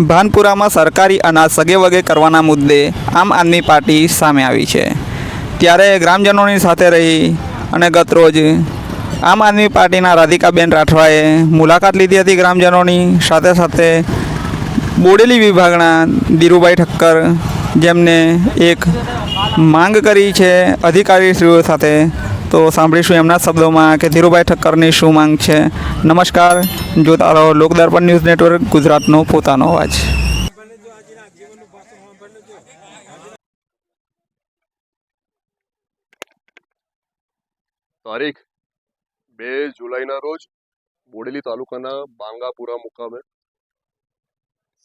ભાનપુરામાં સરકારી અનાજ સગે વગે કરવાના મુદ્દે આમ આદમી પાર્ટી સામે આવી છે. ત્યારે ગ્રામજનોની સાથે રહી અને ગતરોજ આમ આદમી પાર્ટીના રાધિકાબેન રાઠવાએ મુલાકાત લીધી હતી ગ્રામજનોની. સાથે સાથે બોડેલી વિભાગના ધીરુભાઈ ઠક્કર જેમને એક માંગ કરી છે અધિકારીશ્રીઓ સાથે તો સાંભળીશું એમના શબ્દોમાં કે ધીરુભાઈ ઠક્કરની શું માંગ છે. નમસ્કાર. જોતા રહો લોકદર્પણ ન્યૂઝ નેટવર્ક ગુજરાતનો પોતાનો અવાજ. તારીખ બે જુલાઈના રોજ બોડેલી તાલુકાના બાંગાપુરા મુકામે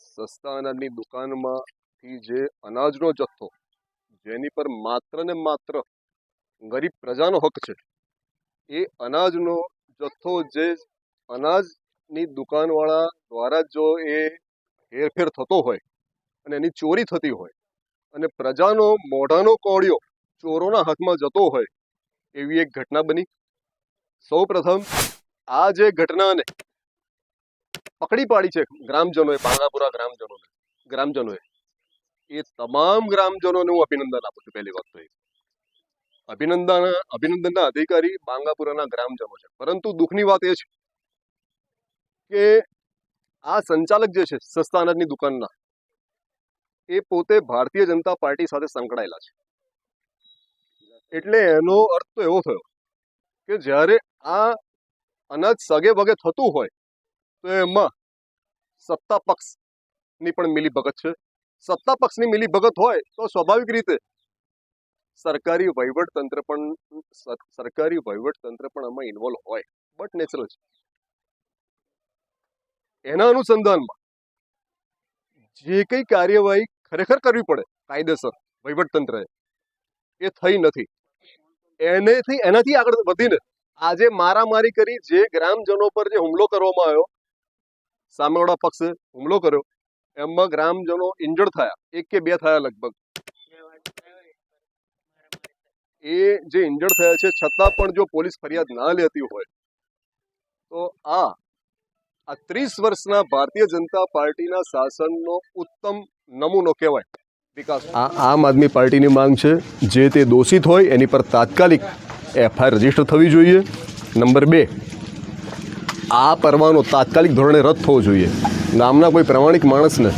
સસ્તા અનાજની દુકાનમાંથી જે અનાજનો જથ્થો, જેની પર માત્ર ને માત્ર ગરીબ પ્રજાનો હક છે. એ અનાજનો જથ્થો જે અનાજની દુકાનવાળા દ્વારા જો એ હેરફેર થતો હોય અને એની ચોરી થતી હોય અને પ્રજાનો મોઢાનો કોળિયો ચોરોના હાથમાં જતો હોય, એવી એક ઘટના બની. સૌ પ્રથમ આ જે ઘટનાને પકડી પાડી છે ગ્રામજનોએ બાંગાપુરા ગ્રામજનોને, ગ્રામજનોએ. એ તમામ ગ્રામજનોને હું અભિનંદન આપું છું પહેલી વાત તો એ. અભિનંદન, અભિનંદનના અધિકારી બાંગાપુરાના ગ્રામજનો છે. પરંતુ દુઃખની વાત એ છે કે આ સંચાલક જે છે, સસ્તા અનાજની દુકાનના, એ પોતે ભારતીય જનતા પાર્ટી સાથે સંકળાયેલા છે. એટલે એનો અર્થ તો એવો થયો કે જ્યારે આ અનાજ સગે વગે થતું હોય, તો એમાં સત્તા પક્ષની પણ મિલી ભગત છે. સત્તા પક્ષની મિલી ભગત હોય તો સ્વાભાવિક રીતે સરકારી વહીવટ તંત્ર પણ સરકારી વહીવટ તંત્ર પણ આમાં ઇન્વોલ્વ હોય. બટ નેચરલ છે. એના અનુસંધાનમાં જે કઈ કાર્યવાહી ખરેખર કરવી પડે, કાયદેસર વહીવટ તંત્રએ એ થઈ નથી. એનેથી, એનાથી આગળ વધીને આજે મારામારી કરી જે ગ્રામજનો પર જે હુમલો કરવામાં આવ્યો, સામેવાળા પક્ષે હુમલો કર્યો, એમાં ગ્રામજનો ઇન્જર્ડ થયા, એક કે બે થયા લગભગ. એ જે ઇન્જર્ડ થયા છે, છતાં પણ જો પોલીસ ફરિયાદ ના લેતી હોય, તો આ આ ત્રીસ વર્ષના ભારતીય જનતા પાર્ટીના શાસનનો ઉત્તમ નમૂનો કહેવાય. વિકાસ. આ આમ આદમી પાર્ટીની માંગ છે. જે તે દોષિત હોય, એની પર તાત્કાલિક એફઆઈઆર રજિસ્ટર થવી જોઈએ. નંબર બે, આ પરવાનો તાત્કાલિક ધોરણે રદ થવો જોઈએ. નામના કોઈ પ્રામાણિક માણસને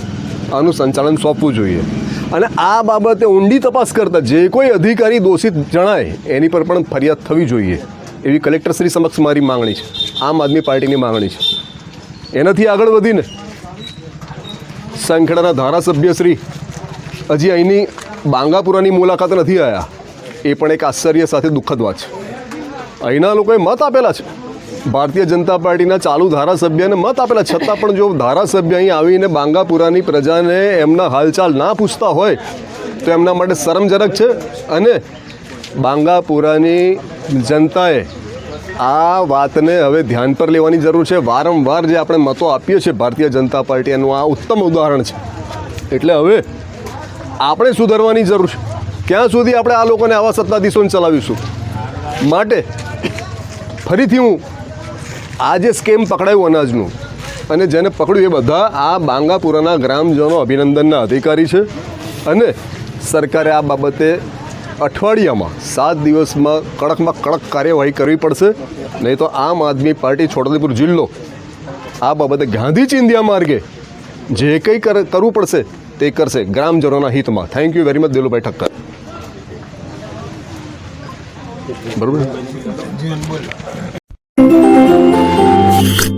આનું સંચાલન સોંપવું જોઈએ. અને આ બાબતે ઊંડી તપાસ કરતા જે કોઈ અધિકારી દોષિત જણાય, એની પર પણ ફરિયાદ થવી જોઈએ. એવી કલેક્ટરશ્રી સમક્ષ મારી માંગણી છે. આમ આદમી પાર્ટીની માંગણી છે. એનાથી આગળ વધીને સંખેડાના ધારાસભ્ય શ્રી હજી અહીંની બાંગાપુરાની મુલાકાત નથી આવ્યા એ પણ એક આશ્ચર્ય સાથે દુઃખદ વાત છે. અહીંના લોકોએ મત આપેલા છે. ભારતીય જનતા પાર્ટીના ચાલુ ધારાસભ્યને મત આપેલા, છતાં પણ જો ધારાસભ્ય અહીં આવીને બાંગાપુરાની પ્રજાને એમના હાલચાલ ના પૂછતા હોય, તો એમના માટે શરમજનક છે. અને બાંગાપુરાની જનતાએ આ વાતને હવે ધ્યાન પર લેવાની જરૂર છે. વારંવાર જે આપણે મતો આપીએ છીએ ભારતીય જનતા પાર્ટી એનું આ ઉત્તમ ઉદાહરણ છે. એટલે હવે આપણે સુધરવાની જરૂર છે. ક્યાં સુધી આપણે આ લોકોને આવા સત્તાધીશોને ચલાવીશું? માટે ફરીથી હું આ જે સ્કેમ પકડાયું અનાજનું. અને જેને પકડ્યું એ બધા આ બાંગાપુરાના ગ્રામજનો અભિનંદનના અધિકારી છે. અને સરકારે આ બાબતે અઠવાડિયામાં સાત દિવસમાં કડકમાં કડક કાર્યવાહી કરવી પડશે. નહીં તો આમ આદમી પાર્ટી છોટાઉદેપુર જિલ્લો આ બાબતે ગાંધી ચિંધ્યા માર્ગે જે કંઈ કર- કરવું પડશે તે કરશે ગ્રામજનોના હિતમાં. Thank you very much Dilubhai Thakkar. બરોબર? Thank you.